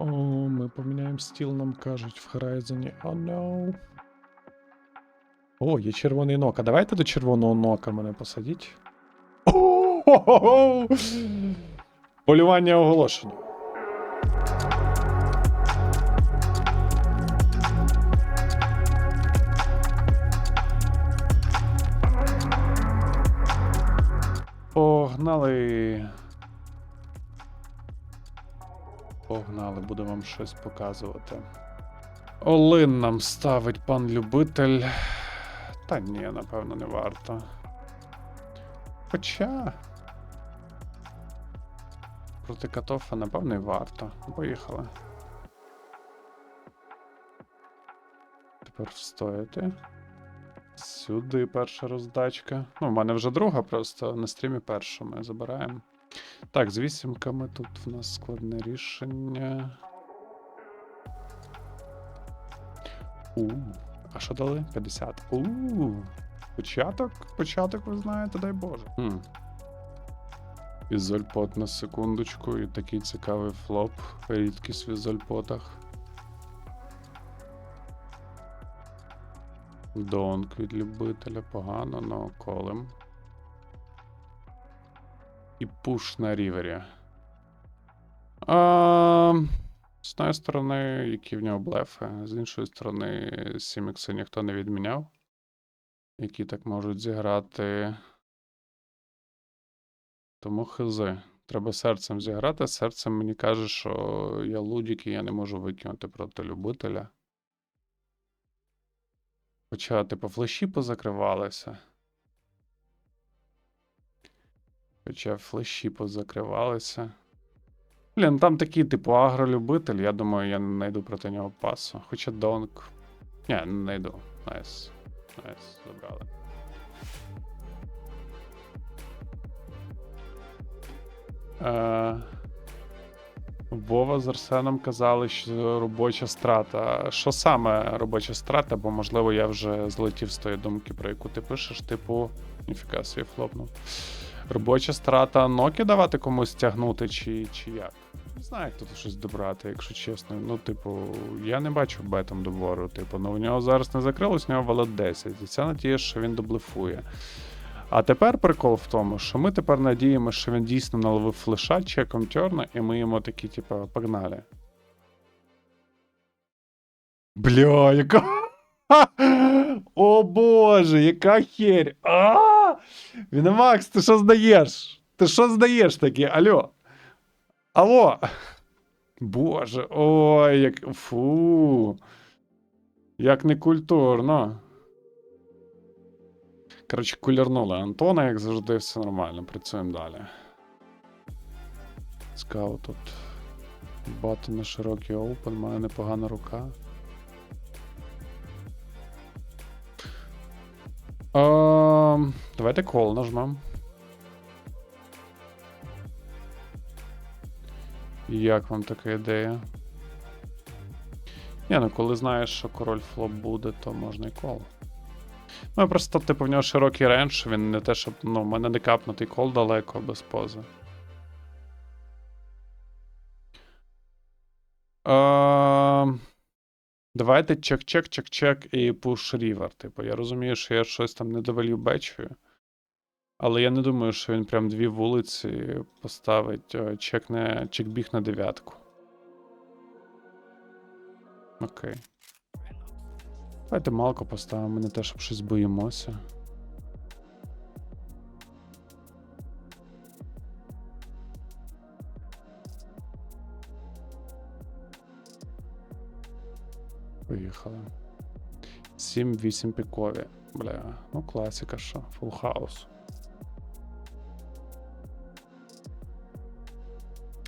О, ми поміняємо стіл, нам кажуть в Horizon. О, no. О, є червоний нок. А давайте до червоного нока мене посадіть. О-хо-хо-хо! Полювання оголошено. Погнали. Погнали, буду вам щось показувати. Олин нам ставить пан любитель. Та ні, напевно, не варто. Хоча. Проти Катофа, напевно, і варто. Поїхали. Тепер встояти. Сюди перша роздачка. Ну, в мене вже друга, просто на стрімі першу ми забираємо. Так, з вісімками тут в нас складне рішення. У, а що дали? 50. У, початок, початок, ви знаєте, дай Боже. Хм. Ізольпот на секундочку, і такий цікавий флоп. Рідкість в ізольпотах. Донк від любителя погано, но колем. І пуш на рівері. А, з однієї сторони, які в нього блефи, з іншої сторони, Сімікси ніхто не відміняв. Які так можуть зіграти. Тому хизи. Треба серцем зіграти. Серцем мені каже, що я лудік і я не можу викинути проти любителя. Хоча, типу, флеші позакривалися. Хоча флеші позакривалися. Блін, там такий, типу, агролюбитель. Я думаю, я не знайду проти нього пасу. Хоча донк. Ні, не знайду. Найс. Найс, забрали. Е... Вова з Арсеном казали, що робоча страта. Що саме робоча страта? Бо, можливо, я вже злетів з тої думки, про яку ти пишеш, типу, ніфіка свій флопнув. Робоча страта ноки давати комусь тягнути, чи, чи як? Не знаю, як тут щось добрати, якщо чесно. Ну, типу, я не бачу бетом добору. Типу, ну в нього зараз не закрилось, у нього валет 10. І це надія, що він доблефує. А тепер прикол в тому, що ми тепер надіємося, що він дійсно наловив флеша чеком тьорна, і ми йому такі, типу, погнали. Бля, яка. О боже, яка херь. А! Віномакс, ти що здаєш? Ти що здаєш таке? Алло? Алло? Боже, ой, як. Фу. Як некультурно. Коротше, кулірнули Антона, як завжди, все нормально. Працюємо далі. Скаут тут. Бати на широкий опен, має непогана рука. Ем, давайте кол нажмем. Як вам така ідея? Ні, ну коли знаєш, що король флоп буде, то можна і кол. Ну, просто, типу, в нього широкий рейндж, він не те, щоб. Ну, мене не капнутий кол далеко без пози. Ем, Давайте чек-чек, чек-чек і пуш рівер. Типу, я розумію, що я щось там не довелю бечую. Але я не думаю, що він прям дві вулиці поставить чекне, чек-біг на дев'ятку. Окей. Давайте малко поставимо, не те, щоб щось боїмося. Поїхали. 7-8 пікові. Бля, ну класика що, фул хаус.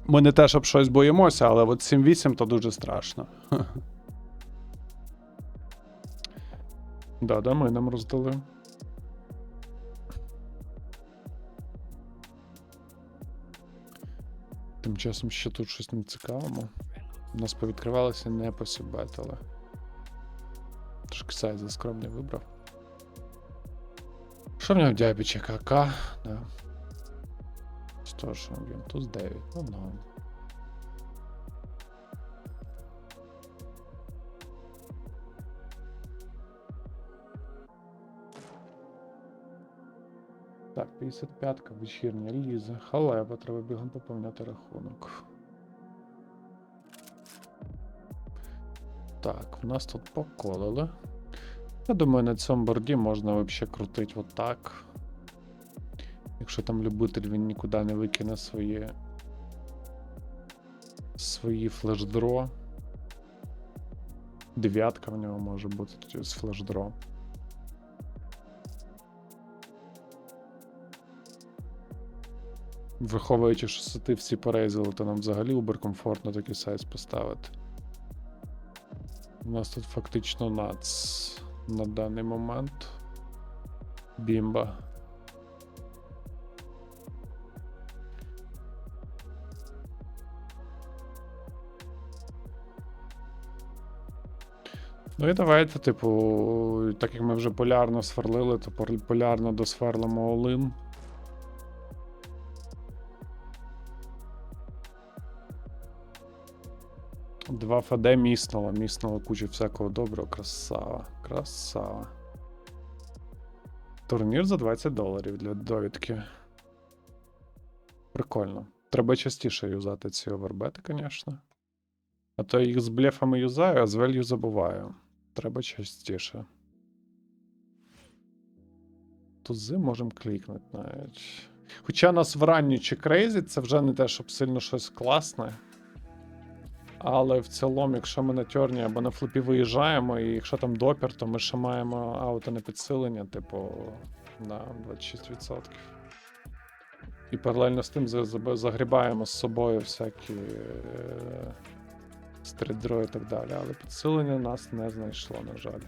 Ми не те, щоб щось боїмося, але от 7-8 то дуже страшно. Да, да, ми нам роздали. Тим часом ще тут щось не цікавимо. У нас повідкривалося не посібетили. Трошки сайт за скромний вибрав. Що в нього в дябічі КК? Да. Що що він? Тут 9. Ну, ну. Так, 55-ка, вечірня ліза. Халепа, треба бігом поповняти рахунок. Так, в нас тут поколили. Я думаю, на цьому борді можна взагалі крутити отак. Якщо там любитель він нікуди не викине свої. Свої флешдро. Дев'ятка в нього може бути з флешдро. Враховуючи, що сети всі порейзали, то нам взагалі уберкомфортно такий сайз поставити. У нас тут фактично нац на даний момент. Бімба. Ну і давайте, типу, так як ми вже полярно сверлили, то полярно досверлимо Олин. Два ФД міснуло, міснуло кучу всякого доброго. Красава, красава. Турнір за 20 доларів для довідки. Прикольно. Треба частіше юзати ці овербети, звісно. А то я їх з блефами юзаю, а з велью забуваю. Треба частіше. Тузи можемо клікнути навіть. Хоча нас в ранню чи крейзі, це вже не те, щоб сильно щось класне. Але в цілому, якщо ми на тьорні або на флипі виїжджаємо, і якщо там допір, то ми ще маємо ауто на підсилення, типу, на 26%. І паралельно з тим за- за- загрібаємо з собою всякі е, стрітдро і так далі. Але підсилення нас не знайшло, на жаль.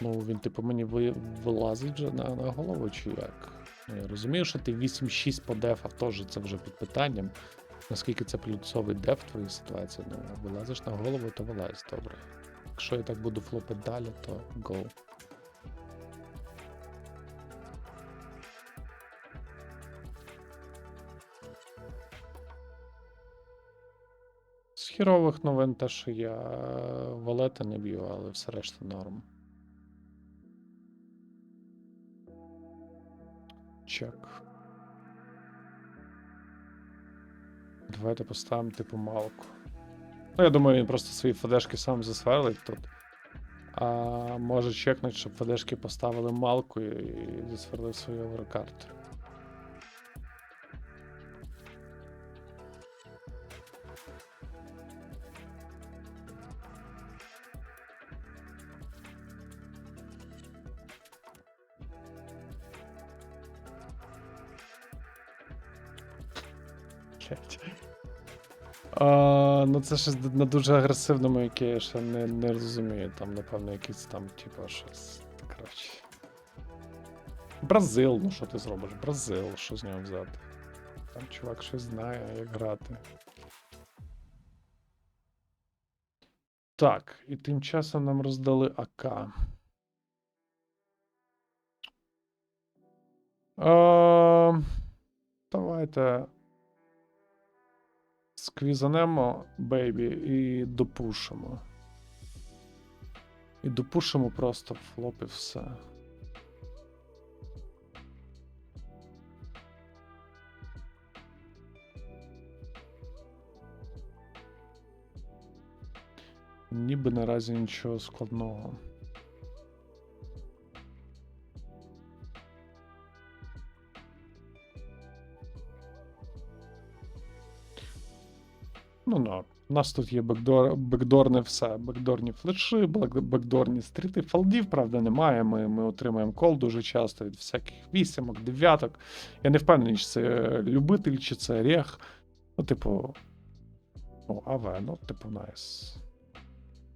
Ну, він, типу, мені ви, вилазить вже на, на голову, чи як? Ну, я розумію, що ти 8-6 по дефах теж це вже під питанням. Наскільки це плюсовий деф в твоїй ситуації, ну, вилазиш на голову, то вилазь, добре. Якщо я так буду флопити далі, то go. З хірових новин те, що я валети не б'ю, але все решта норм. Чек. Давайте поставимо типу малку. Ну, я думаю, він просто свої федешки сам засверлить тут. А може чекнуть, щоб федешки поставили малку і, засверлив свою оверкарту. Блять. Ну це щось на дуже агресивному, яке я ще не, не розумію. Там, напевно, якийсь там, типу, щось. Коротше. Бразил, ну що ти зробиш? Бразил, що з нього взяти? Там чувак щось знає, як грати. Так, і тим часом нам роздали АК. Е, давайте сквізанемо бейбі і допушимо. І допушимо просто флоп і все. Ніби наразі нічого складного. Ну, ну, у нас тут є бекдор, бекдорне все. Бекдорні флеші, бекдорні стріти. Фалдів, правда, немає. Ми, ми отримуємо кол дуже часто від всяких вісімок, дев'яток. Я не впевнений, чи це любитель, чи це рех. Ну, типу. Ну, АВ, ну, типу, найс.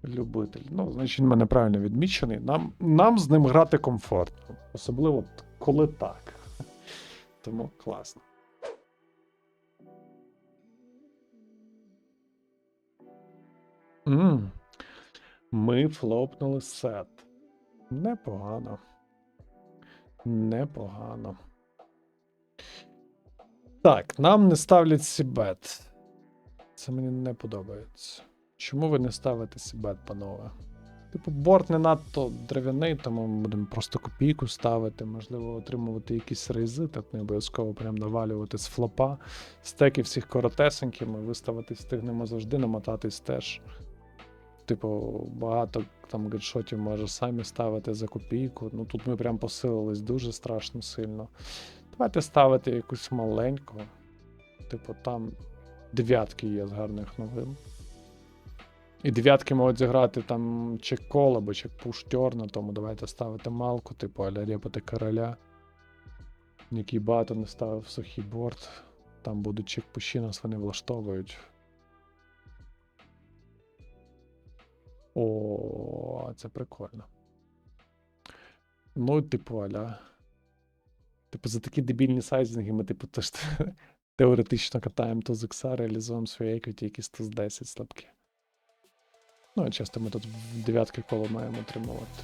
Любитель. Ну, значить, він мене правильно відмічений. Нам, нам з ним грати комфортно. Особливо, коли так. Тому класно. М. Ми флопнули сет. Непогано. Непогано. Так, нам не ставлять сібет. Це мені не подобається. Чому ви не ставите сібет, панове? Типу, борт не надто дерев'яний, тому ми будемо просто копійку ставити, можливо, отримувати якісь рейзи, так не обов'язково прям навалювати з флопа. Стеки всіх коротесенькі, ми виставити встигнемо завжди, намотатись теж. Типу, багато там гедшотів може самі ставити за копійку. Ну тут ми прям посилились дуже страшно сильно. Давайте ставити якусь маленьку. Типу, там дев'ятки є з гарних новин. І дев'ятки можуть зіграти там чек-кол або чек-пуш тьорна, тому давайте ставити малку, типу аля репати короля. Який багато не ставив сухий борт. Там будуть чек-пуші, нас вони влаштовують. О, це прикольно. Ну, типу, аля. Типу, за такі дебільні сайзинги ми, типу, теж теоретично катаємо то з XR, реалізуємо свої еквіті, якісь то з 10 слабкі. Ну, а часто ми тут в дев'ятки коло маємо отримувати.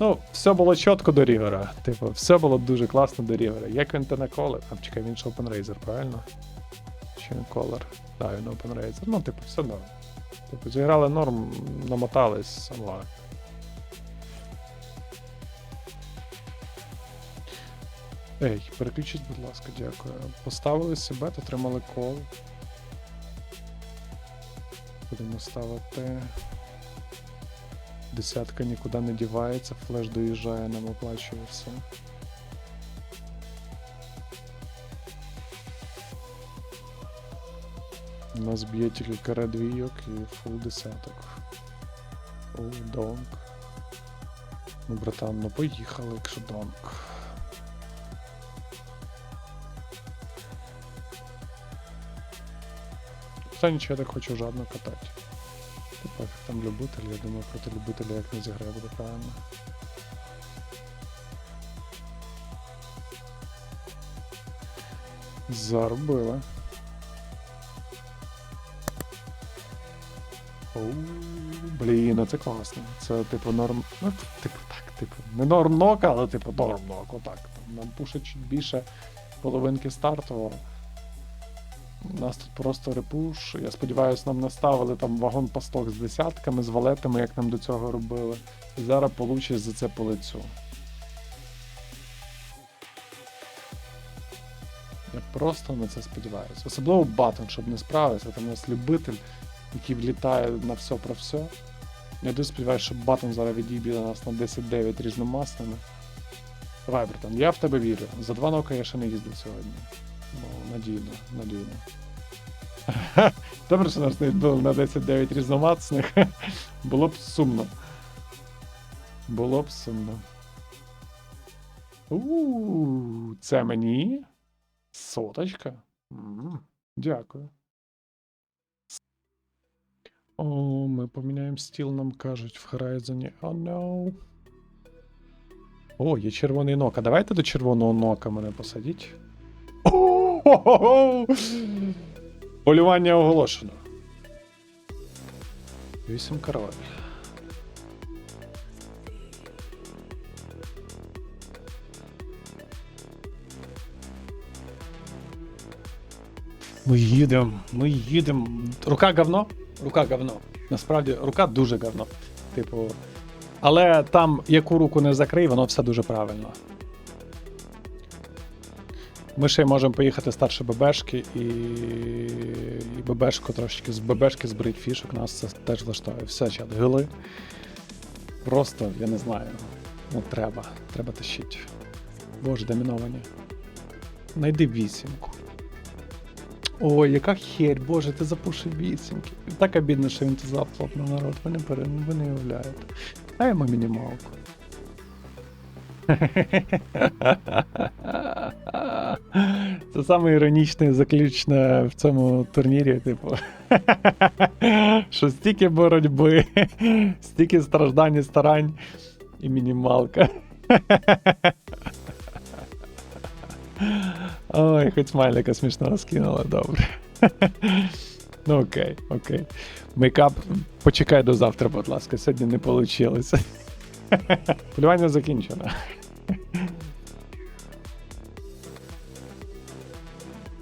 Ну, все було чітко до Рівера. Типу, все було дуже класно до Рівера. Як він те наколив? А чекай, він ж OpenRaiser, правильно? Чи він колор? Так, він OpenRaiser. Ну, типу, все норм. Типу, зіграли норм, намотались, сама. Ей, переключіть, будь ласка, дякую. Поставили себе, отримали кол. Будемо ставити. Десятка нікуди не дівається, флеш доїжджає, нам оплачує все. У нас б'є тільки каре двійок і фул десяток. О, донк. Ну, братан, ну поїхали, якщо донк. Та нічого я так хочу жадно катати. Типа, там любитель, я думаю, проти любителя як не зіграє буде правильно. Заробила. Блін, а це класно. Це типу норм. Ну, типу так, типу, не норм нок, але типу норм нок, отак. Нам пушить чуть більше половинки стартового. У нас тут просто репуш. Я сподіваюся, нам наставили там вагон пасток з десятками, з валетами, як нам до цього робили. І зараз получиш за це по лицю. Я просто на це сподіваюся. Особливо батон, щоб не справився. Там у нас любитель, який влітає на все про все. Я дуже сподіваюся, що батон зараз відіб'є нас на 10-9 різномасними. Давай, братан, я в тебе вірю. За два нока я ще не їздив сьогодні. Ну, надійно, надійно. Добре, що нас не відбили на 10-9 різномацних. Було б сумно. Було б сумно. У, це мені? Соточка. Дякую. О, ми поміняємо стіл, нам кажуть в Horizon. О, no. О, є червоний нок. А давайте до червоного нока мене посадіть. Полювання оголошено. Вісім король. Ми їдемо, ми їдемо. Рука говно? Рука говно. Насправді, рука дуже говно. Типу. Але там, яку руку не закрий, воно все дуже правильно. Ми ще можемо поїхати старше ББшки і, і ББшку трошечки з ББшки збрить фішок, нас це теж влаштовує. Все, чат, гили. Просто, я не знаю. Ну, треба. Треба тащити. Боже, доміновані. Найди вісімку. Ой, яка херь, боже, ти запушив вісімки. Так обідно, що він це на народ. Ви не, пере... ви не уявляєте. Даємо мінімалку. Це саме іронічне заключне в цьому турнірі, типу. Що стільки боротьби, стільки страждань і старань і мінімалка. Ой, хоч смайлика смішного скинула, добре. Ну окей, окей. Мейкап, почекай до завтра, будь ласка, сьогодні не вийшло. Полювання закінчено.